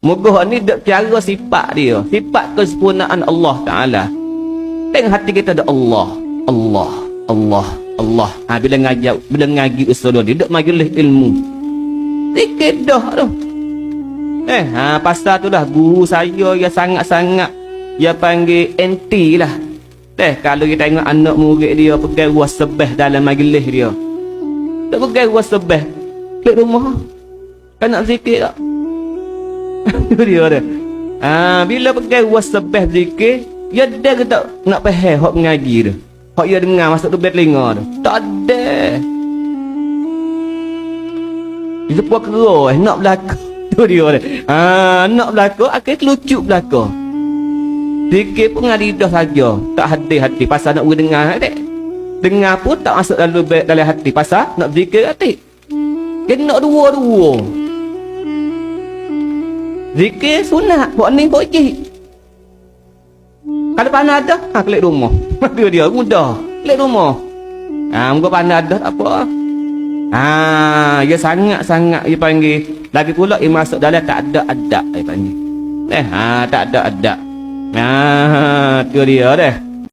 Moga ni dak cara sifat dia. Sifat kesempurnaan Allah Taala. Tengok hati kita ada Allah. Allah. Allah. Allah. Ha, bila ngaji bila ngaji usul dia dak majlis ilmu. Sikit dah tu. Eh, ha, pasal tu dah guru saya ya sangat-sangat ya panggil anti lah. Eh, kalau kita tengok anak murid dia pegang wasbah dalam majlis dia. Tak pegang wasbah. Klik rumah. Kan nak zikir tak? Itu dia dia. Ah, bila pegang wasbah zikir, ya dia ke tak nak faham hak mengaji tu. Hak dia dengar masuk tu bet telinga tu. Tak ada. Dia puak kera eh, nak belaka. Tu dia dia. Ah, nak belaka, akhir lucu belaka. Zikir pun ngadi dah saja. Tak hati-hati pasal nak dengar tak. Dengar pun tak masuk dalam dalam hati pasal nak zikir hati. Kena dua-dua. Zikir sunat, buat ni wajib. Kalau panah ada, ha klik rumah. Dia dia mudah. Klik rumah. Ha muka panah ada tak apa. Ha ya sangat-sangat dia panggil. Lagi pula dia masuk dalam tak ada adab dia panggil. Eh ha tak ada adab. Ha tu dia dah.